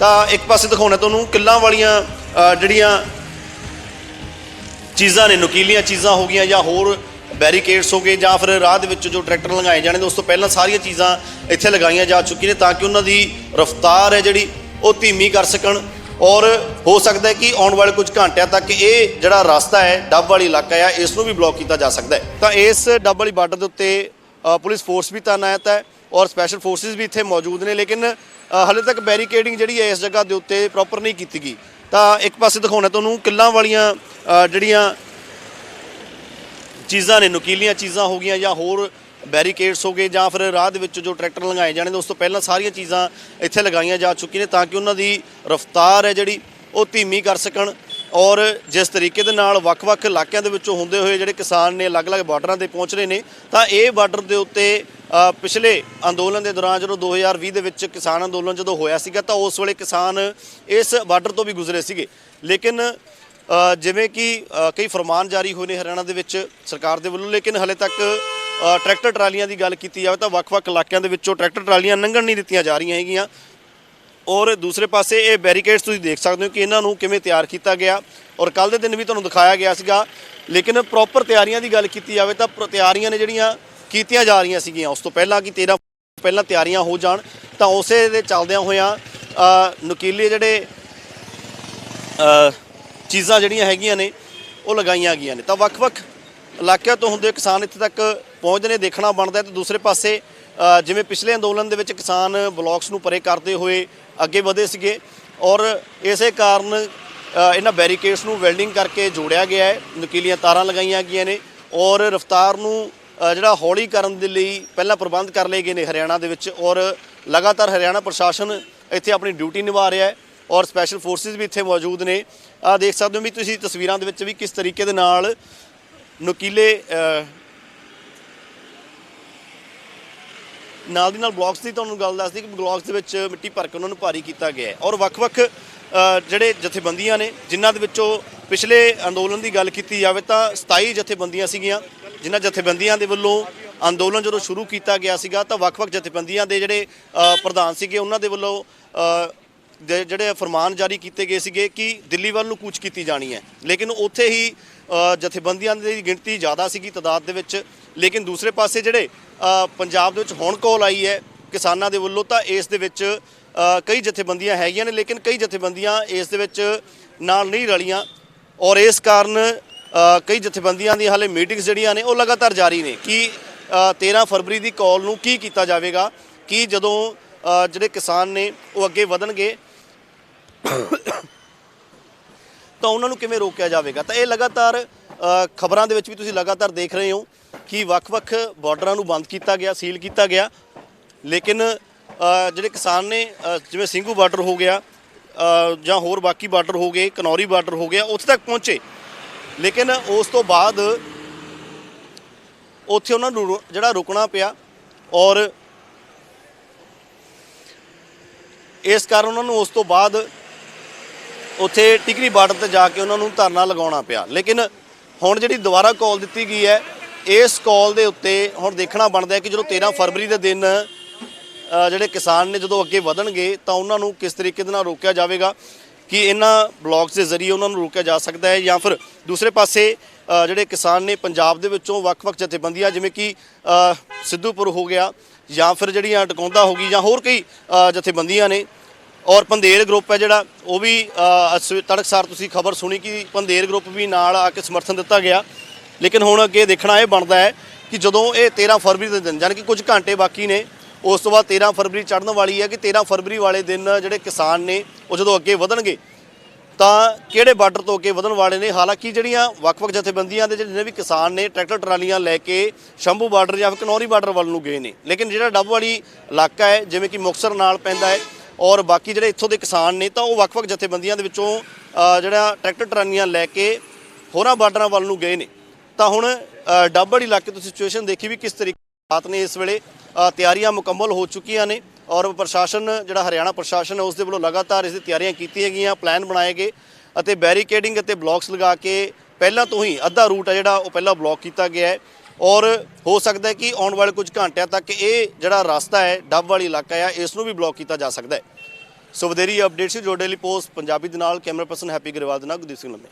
ਤਾਂ ਇੱਕ ਪਾਸੇ ਦਿਖਾਉਣਾ ਤੁਹਾਨੂੰ ਕਿੱਲਾਂ ਵਾਲੀਆਂ ਜਿਹੜੀਆਂ ਚੀਜ਼ਾਂ ਨੇ, ਨੁਕੀਲੀਆਂ ਚੀਜ਼ਾਂ ਹੋ ਗਈਆਂ ਜਾਂ ਹੋਰ ਬੈਰੀਕੇਡਸ ਹੋ ਗਏ ਜਾਂ ਫਿਰ ਰਾਹ ਦੇ ਵਿੱਚ ਜੋ ਟਰੈਕਟਰ ਲਗਾਏ ਜਾਣੇ ਨੇ, ਉਸ ਤੋਂ ਪਹਿਲਾਂ ਸਾਰੀਆਂ ਚੀਜ਼ਾਂ ਇੱਥੇ ਲਗਾਈਆਂ ਜਾ ਚੁੱਕੀਆਂ ਨੇ ਤਾਂ ਕਿ ਉਹਨਾਂ ਦੀ ਰਫ਼ਤਾਰ ਹੈ ਜਿਹੜੀ ਉਹ ਧੀਮੀ ਕਰ ਸਕਣ ਔਰ ਹੋ ਸਕਦਾ ਹੈ ਕਿ ਆਉਣ ਵਾਲੇ ਕੁਝ ਘੰਟਿਆਂ ਤੱਕ ਇਹ ਜਿਹੜਾ ਰਸਤਾ ਹੈ, ਡੱਬ ਵਾਲੀ ਇਲਾਕਾ ਹੈ ਇਸ ਨੂੰ ਵੀ ਬਲੌਕ ਕੀਤਾ ਜਾ ਸਕਦਾ ਹੈ। ਤਾਂ ਇਸ ਡੱਬ ਵਾਲੀ ਬਾਰਡਰ ਦੇ ਉੱਤੇ ਪੁਲਿਸ ਫੋਰਸ ਵੀ ਤਾਇਨਾਤ ਹੈ ਔਰ ਸਪੈਸ਼ਲ ਫੋਰਸਿਸ ਵੀ ਇੱਥੇ ਮੌਜੂਦ ਨੇ ਲੇਕਿਨ ਅ, ਹਲੇ ਤੱਕ ਬੈਰੀਕੇਡਿੰਗ ਜਿਹੜੀ ਹੈ ਇਸ ਜਗ੍ਹਾ ਦੇ ਉੱਤੇ ਪ੍ਰੋਪਰ ਨਹੀਂ ਕੀਤੀ ਗਈ। ਤਾਂ ਇੱਕ ਪਾਸੇ ਦਿਖਾਉਣਾ ਤੁਹਾਨੂੰ ਕਿੱਲਾਂ ਵਾਲੀਆਂ ਜਿਹੜੀਆਂ ਚੀਜ਼ਾਂ ਨੇ ਨੁਕੀਲੀਆਂ ਚੀਜ਼ਾਂ ਹੋ ਗਈਆਂ ਜਾਂ ਹੋਰ ਬੈਰੀਕੇਡਸ ਹੋ ਗਏ ਜਾਂ ਫਿਰ ਰਾਹ ਦੇ ਵਿੱਚ ਜੋ ਟਰੈਕਟਰ ਲਗਾਏ ਜਾਣੇ ਨੇ ਉਸ ਤੋਂ ਪਹਿਲਾਂ ਸਾਰੀਆਂ ਚੀਜ਼ਾਂ ਇੱਥੇ ਲਗਾਈਆਂ ਜਾ ਚੁੱਕੀਆਂ ਨੇ ਤਾਂ ਕਿ ਉਹਨਾਂ ਦੀ ਰਫ਼ਤਾਰ ਹੈ ਜਿਹੜੀ ਉਹ ਧੀਮੀ ਕਰ ਸਕਣ। ਔਰ ਜਿਸ ਤਰੀਕੇ ਦੇ ਨਾਲ ਵੱਖ-ਵੱਖ ਇਲਾਕਿਆਂ ਦੇ ਵਿੱਚੋਂ ਹੁੰਦੇ ਹੋਏ ਜਿਹੜੇ ਕਿਸਾਨ ਨੇ ਅਲੱਗ-ਅਲੱਗ ਬਾਰਡਰਾਂ ਤੇ ਪਹੁੰਚ ਰਹੇ ਨੇ, ਤਾਂ ਇਹ ਬਾਰਡਰ ਦੇ ਉੱਤੇ ਪਿਛਲੇ ਅੰਦੋਲਨ ਦੇ ਦੌਰਾਨ ਜਦੋਂ 2020 ਦੇ ਵਿੱਚ ਕਿਸਾਨ ਅੰਦੋਲਨ ਜਦੋਂ ਹੋਇਆ ਸੀਗਾ, ਤਾਂ ਉਸ ਵੇਲੇ ਕਿਸਾਨ ਇਸ ਬਾਰਡਰ ਤੋਂ ਵੀ ਗੁਜ਼ਰੇ ਸੀਗੇ। ਲੇਕਿਨ ਜਿਵੇਂ ਕਿ ਕਈ ਫਰਮਾਨ ਜਾਰੀ ਹੋਏ ਨੇ ਹਰਿਆਣਾ ਦੇ ਵਿੱਚ ਸਰਕਾਰ ਦੇ ਵੱਲੋਂ, ਲੇਕਿਨ ਹਲੇ ਤੱਕ ਟਰੈਕਟਰ ਟਰਾਲੀਆਂ ਦੀ ਗੱਲ ਕੀਤੀ ਜਾਵੇ ਤਾਂ ਵੱਖ-ਵੱਖ ਇਲਾਕਿਆਂ ਦੇ ਵਿੱਚੋਂ ਟਰੈਕਟਰ ਟਰਾਲੀਆਂ ਲੰਘਣ ਨਹੀਂ ਦਿੱਤੀਆਂ ਜਾ ਰਹੀਆਂ ਹੈਗੀਆਂ। ਔਰ ਦੂਸਰੇ ਪਾਸੇ ਇਹ ਬੈਰੀਕੇਡਸ ਤੁਸੀਂ ਦੇਖ ਸਕਦੇ ਹੋ ਕਿ ਇਹਨਾਂ ਨੂੰ ਕਿਵੇਂ ਤਿਆਰ ਕੀਤਾ ਗਿਆ ਔਰ ਕੱਲ ਦੇ ਦਿਨ ਵੀ ਤੁਹਾਨੂੰ ਦਿਖਾਇਆ ਗਿਆ ਸੀਗਾ। ਲੇਕਿਨ ਪ੍ਰੋਪਰ ਤਿਆਰੀਆਂ ਦੀ ਗੱਲ ਕੀਤੀ ਜਾਵੇ ਤਾਂ ਪ੍ਰ- ਤਿਆਰੀਆਂ ਨੇ ਜਿਹੜੀਆਂ ਕੀਤੀਆਂ ਜਾ ਰਹੀਆਂ ਸੀਗੀਆਂ। ਉਸ ਤੋਂ ਪਹਿਲਾਂ ਕਿ 13 ਪਹਿਲਾਂ ਤਿਆਰੀਆਂ ਹੋ ਜਾਣ ਤਾਂ ਉਸੇ ਦੇ ਚੱਲਦਿਆਂ ਹੋਇਆਂ ਨੁਕੀਲੇ ਜਿਹੜੇ ਚੀਜ਼ਾਂ ਜਿਹੜੀਆਂ ਹੈਗੀਆਂ ਨੇ, ਉਹ ਲਗਾਈਆਂ ਗਈਆਂ ਨੇ। ਤਾਂ ਵੱਖ-ਵੱਖ ਇਲਾਕਿਆਂ ਤੋਂ ਹੁੰਦੇ ਕਿਸਾਨ ਇੱਥੇ ਤੱਕ ਪਹੁੰਚਦੇ ਨੇ ਦੇਖਣਾ ਬਣਦਾ ਹੈ। ਤੇ ਦੂਸਰੇ ਪਾਸੇ ਜਿਵੇਂ ਪਿਛਲੇ ਅੰਦੋਲਨ ਦੇ ਵਿੱਚ ਕਿਸਾਨ ਬਲਾਕਸ ਨੂੰ ਪਰੇ ਕਰਦੇ ਹੋਏ ਅੱਗੇ ਵਧੇ ਸੀਗੇ ਔਰ ਇਸੇ ਕਾਰਨ ਇਹਨਾਂ ਬੈਰੀਕੇਡਸ ਨੂੰ ਵੈਲਡਿੰਗ ਕਰਕੇ ਜੋੜਿਆ ਗਿਆ ਹੈ। ਨੁਕੀਲੀਆਂ ਤਾਰਾਂ ਲਗਾਈਆਂ ਗਈਆਂ ਨੇ ਔਰ ਰਫ਼ਤਾਰ ਨੂੰ ਜਿਹੜਾ ਹੌਲੀ ਕਰਨ ਦੇ ਲਈ ਪਹਿਲਾਂ ਪ੍ਰਬੰਧ ਕਰ ਲਏ ਗਏ ਨੇ ਹਰਿਆਣਾ ਦੇ ਵਿੱਚ ਔਰ ਲਗਾਤਾਰ ਹਰਿਆਣਾ ਪ੍ਰਸ਼ਾਸਨ ਇੱਥੇ ਆਪਣੀ ਡਿਊਟੀ ਨਿਭਾ ਰਿਹਾ ਹੈ ਔਰ ਸਪੈਸ਼ਲ ਫੋਰਸਿਸ ਵੀ ਇੱਥੇ ਮੌਜੂਦ ਨੇ। ਆ ਦੇਖ ਸਕਦੇ ਹੋ ਵੀ ਤੁਸੀਂ ਤਸਵੀਰਾਂ ਦੇ ਵਿੱਚ ਵੀ ਕਿਸ ਤਰੀਕੇ ਦੇ ਨਾਲ ਨੁਕੀਲੇ ਨਾਲ ਦੀ ਨਾਲ ਬਲਾਕਸ ਦੀ ਤੁਹਾਨੂੰ ਗੱਲ ਦੱਸਦੀ ਕਿ ਬਲਾਕਸ ਦੇ ਵਿੱਚ ਮਿੱਟੀ ਭਰ ਕੇ ਉਹਨਾਂ ਨੂੰ ਭਾਰੀ ਕੀਤਾ ਗਿਆ ਹੈ। ਔਰ ਵੱਖ-ਵੱਖ ਜਿਹੜੇ ਜਥੇਬੰਦੀਆਂ ਨੇ ਜਿਨ੍ਹਾਂ ਦੇ ਵਿੱਚੋਂ ਪਿਛਲੇ ਅੰਦੋਲਨ ਦੀ ਗੱਲ ਕੀਤੀ ਜਾਵੇ ਤਾਂ 27 ਜਥੇਬੰਦੀਆਂ ਸੀਗੀਆਂ ਜਿਨ੍ਹਾਂ ਜਥੇਬੰਦੀਆਂ ਦੇ ਵੱਲੋਂ ਅੰਦੋਲਨ ਜਦੋਂ ਸ਼ੁਰੂ ਕੀਤਾ ਗਿਆ ਸੀਗਾ ਤਾਂ ਵੱਖ-ਵੱਖ ਜਥੇਬੰਦੀਆਂ ਦੇ ਜਿਹੜੇ ਪ੍ਰਧਾਨ ਸੀਗੇ ਉਹਨਾਂ ਦੇ ਵੱਲੋਂ ਅ, ਜਿਹੜੇ ਫਰਮਾਨ ਜਾਰੀ ਕੀਤੇ ਗਏ ਸੀਗੇ ਕਿ ਦਿੱਲੀ ਵੱਲ ਨੂੰ ਕੂਚ ਕੀਤੀ ਜਾਣੀ ਹੈ। ਲੇਕਿਨ ਉੱਥੇ ਹੀ ਜਥੇਬੰਦੀਆਂ ਦੀ ਗਿਣਤੀ ਜ਼ਿਆਦਾ ਸੀਗੀ ਤਾਦਾਦ ਦੇ ਵਿੱਚ ਲੇਕਿਨ ਦੂਸਰੇ ਪਾਸੇ ਜਿਹੜੇ ਪੰਜਾਬ ਦੇ ਵਿੱਚ ਹੁਣ ਕੋਲ ਆਈ ਹੈ ਕਿਸਾਨਾਂ ਦੇ ਵੱਲੋਂ ਤਾਂ ਇਸ ਦੇ ਵਿੱਚ ਕਈ ਜਥੇਬੰਦੀਆਂ ਹੈਗੀਆਂ ਨੇ ਲੇਕਿਨ ਕਈ ਜਥੇਬੰਦੀਆਂ ਇਸ ਦੇ ਵਿੱਚ ਨਾਲ ਨਹੀਂ ਰਲੀਆਂ। ਔਰ ਇਸ ਕਾਰਨ ਕਈ ਜਥੇਬੰਦੀਆਂ ਦੀਆਂ ਹਾਲੇ ਮੀਟਿੰਗਸ ਜਿਹੜੀਆਂ ਨੇ ਉਹ ਲਗਾਤਾਰ ਜਾਰੀ ਨੇ ਕਿ ਅ, 13 ਫਰਵਰੀ ਦੀ ਕਾਲ ਨੂੰ ਕੀ ਕੀਤਾ ਜਾਵੇਗਾ ਕਿ ਜਦੋਂ ਜਿਹੜੇ ਕਿਸਾਨ ਨੇ ਉਹ ਅੱਗੇ ਵਧਣਗੇ ਤਾਂ ਉਹਨਾਂ ਨੂੰ ਕਿਵੇਂ ਰੋਕਿਆ ਜਾਵੇਗਾ? ਤਾਂ ਇਹ ਲਗਾਤਾਰ ਖਬਰਾਂ ਦੇ ਵਿੱਚ ਵੀ ਤੁਸੀਂ ਲਗਾਤਾਰ ਦੇਖ ਰਹੇ ਹੋ। ਕਿ ਵੱਖ-ਵੱਖ ਬਾਰਡਰਾਂ ਨੂੰ ਬੰਦ ਕੀਤਾ ਗਿਆ, ਸੀਲ ਕੀਤਾ ਗਿਆ। ਲੇਕਿਨ ਜਿਹੜੇ ਕਿਸਾਨ ਨੇ ਜਿਵੇਂ ਸਿੰਘੂ ਬਾਰਡਰ ਹੋ ਗਿਆ ਜਾਂ ਹੋਰ ਬਾਕੀ ਬਾਰਡਰ ਹੋ ਗਏ, ਕਨੌਰੀ ਬਾਰਡਰ ਹੋ ਗਿਆ, ਉੱਥੇ ਤੱਕ ਪਹੁੰਚੇ। ਲੇਕਿਨ ਉਸ ਤੋਂ ਬਾਅਦ ਉੱਥੇ ਉਹਨਾਂ ਨੂੰ ਰੁ- ਜਿਹੜਾ ਰੁਕਣਾ ਪਿਆ ਔਰ ਇਸ ਕਾਰਨ ਉਹਨਾਂ ਨੂੰ ਉਸ ਤੋਂ ਬਾਅਦ ਉੱਥੇ ਟਿਕਰੀ ਬਾਰਡਰ ਤੇ ਜਾ ਕੇ ਉਹਨਾਂ ਨੂੰ ਧਰਨਾ ਲਗਾਉਣਾ ਪਿਆ। ਲੇਕਿਨ ਹੁਣ ਜਿਹੜੀ ਦੁਬਾਰਾ ਕਾਲ ਦਿੱਤੀ ਗਈ ਹੈ ਇਸ ਕਾਲ ਦੇ ਉੱਤੇ ਹੁਣ ਦੇਖਣਾ ਬਣਦਾ ਹੈ ਕਿ ਜਦੋਂ 13 ਫਰਵਰੀ ਦੇ ਦਿਨ ਜਿਹੜੇ ਕਿਸਾਨ ਨੇ ਜਦੋਂ ਅੱਗੇ ਵਧਣਗੇ ਤਾਂ ਉਹਨਾਂ ਨੂੰ ਕਿਸ ਤਰੀਕੇ ਦੇ ਨਾਲ ਰੋਕਿਆ ਜਾਵੇਗਾ? ਕਿ ਇਹਨਾਂ ਬਲਾਕਸ ਦੇ ਜ਼ਰੀਏ ਉਹਨਾਂ ਨੂੰ ਰੋਕਿਆ ਜਾ ਸਕਦਾ ਹੈ ਜਾਂ ਫਿਰ ਦੂਸਰੇ ਪਾਸੇ ਜਿਹੜੇ ਕਿਸਾਨ ਨੇ ਪੰਜਾਬ ਦੇ ਵਿੱਚੋਂ ਵੱਖ-ਵੱਖ ਜਥੇਬੰਦੀਆਂ ਜਿਵੇਂ ਕਿ ਸਿੱਧੂਪੁਰ ਹੋ ਗਿਆ ਜਾਂ ਫਿਰ ਜਿਹੜੀਆਂ ਟਕੌਂਦਾ ਹੋ ਗਈ ਜਾਂ ਹੋਰ ਕਈ ਜਥੇਬੰਦੀਆਂ ਨੇ। ਔਰ ਪੰਦੇਰ ਗਰੁੱਪ ਹੈ ਜਿਹੜਾ ਉਹ ਵੀ ਅ, ਅਸ- ਤੜਕਸਾਰ ਤੁਸੀਂ ਖਬਰ ਸੁਣੀ ਕਿ ਪੰਦੇਰ ਗਰੁੱਪ ਵੀ ਨਾਲ ਆ ਕੇ ਸਮਰਥਨ ਦਿੱਤਾ ਗਿਆ। ਲੇਕਿਨ ਹੁਣ ਅੱਗੇ ਦੇਖਣਾ ਇਹ ਬਣਦਾ ਹੈ ਕਿ ਜਦੋਂ ਇਹ 13 ਫਰਵਰੀ ਦੇ ਦਿਨ ਯਾਨੀ ਕਿ ਕੁਝ ਘੰਟੇ ਬਾਕੀ ਨੇ, ਉਸ ਤੋਂ ਬਾਅਦ 13 ਫਰਵਰੀ ਚੜ੍ਹਨ ਵਾਲੀ ਹੈ ਕਿ 13 ਫਰਵਰੀ ਵਾਲੇ ਦਿਨ ਜਿਹੜੇ ਕਿਸਾਨ ਨੇ, ਉਹ ਜਦੋਂ ਅੱਗੇ ਵਧਣਗੇ, ਤਾਂ ਕਿਹੜੇ ਬਾਰਡਰ ਤੋਂ ਅੱਗੇ ਵਧਣ ਵਾਲੇ ਨੇ? ਹਾਲਾਂਕਿ ਜਿਹੜੀਆਂ ਵੱਖ-ਵੱਖ ਜਥੇਬੰਦੀਆਂ ਦੇ ਜਿੰਨੇ ਵੀ ਕਿਸਾਨ ਨੇ, ਟਰੈਕਟਰ ਟਰਾਲੀਆਂ ਲੈ ਕੇ ਸ਼ੰਭੂ ਬਾਰਡਰ ਜਾਂ ਫਿਰ ਕਨੌਰੀ ਬਾਰਡਰ ਵੱਲ ਨੂੰ ਗਏ ਨੇ। ਲੇਕਿਨ ਜਿਹੜਾ ਡੱਬ ਵਾਲੀ ਇਲਾਕਾ ਹੈ, ਜਿਵੇਂ ਕਿ ਮੁਕਸਰ ਨਾਲ ਪੈਂਦਾ ਹੈ ਔਰ ਬਾਕੀ ਜਿਹੜੇ ਇੱਥੋਂ ਦੇ ਕਿਸਾਨ ਨੇ, ਤਾਂ ਉਹ ਵੱਖ-ਵੱਖ ਜਥੇਬੰਦੀਆਂ ਦੇ ਵਿੱਚੋਂ ਜਿਹੜਾ ਟਰੈਕਟਰ ਟਰਾਲੀਆਂ ਲੈ ਕੇ ਹੋਰਾਂ ਬਾਰਡਰਾਂ ਵੱਲ ਨੂੰ ਗਏ ਨੇ। ਤਾਂ ਹੁਣ ਅ, ਡੱਬ ਵਾਲੀ ਇਲਾਕੇ ਤੋਂ ਸਿਚੁਏਸ਼ਨ ਦੇਖੀ ਵੀ ਕਿਸ ਤਰੀਕੇ ਹਾਲਾਤ ਨੇ ਇਸ ਵੇਲੇ। ਤਿਆਰੀਆਂ ਮੁਕੰਮਲ ਹੋ ਚੁੱਕੀਆਂ ਨੇ ਔਰ ਪ੍ਰਸ਼ਾਸਨ ਜਿਹੜਾ ਹਰਿਆਣਾ ਪ੍ਰਸ਼ਾਸਨ ਹੈ ਉਸ ਦੇ ਵੱਲੋਂ ਲਗਾਤਾਰ ਇਸ ਦੀ ਤਿਆਰੀਆਂ ਕੀਤੀਆਂ ਗਈਆਂ ਪਲਾਨ ਬਣਾਏ ਗਏ ਅਤੇ ਬੈਰੀਕੇਡਿੰਗ ਅਤੇ ਬਲਾਕਸ ਲਗਾ ਕੇ ਪਹਿਲਾਂ ਤੋਂ ਹੀ ਅੱਧਾ ਰੂਟ ਹੈ ਜਿਹੜਾ ਉਹ ਪਹਿਲਾਂ ਬਲੌਕ ਕੀਤਾ ਗਿਆ ਹੈ। ਔਰ ਹੋ ਸਕਦਾ ਹੈ ਕਿ ਆਉਣ ਵਾਲੇ ਕੁਝ ਘੰਟਿਆਂ ਤੱਕ ਇਹ ਜਿਹੜਾ ਰਸਤਾ ਹੈ ਡੱਬ ਵਾਲੀ ਇਲਾਕਾ ਹੈ ਇਸ ਨੂੰ ਵੀ ਬਲੌਕ ਕੀਤਾ ਜਾ ਸਕਦਾ ਹੈ। ਸੋ ਵਧੇਰੀ ਅਪਡੇਟਸ ਸੀ ਜੋ ਡੇਲੀ ਪੋਸਟ ਪੰਜਾਬੀ ਦੇ ਨਾਲ ਕੈਮਰਾ ਪਰਸਨ ਹੈਪੀ ਗਰੇਵਾਲ ਦੇ ਨਾਲ ਗੁਰਦੀਪ ਸਿੰਘ ਲੰਮੇ।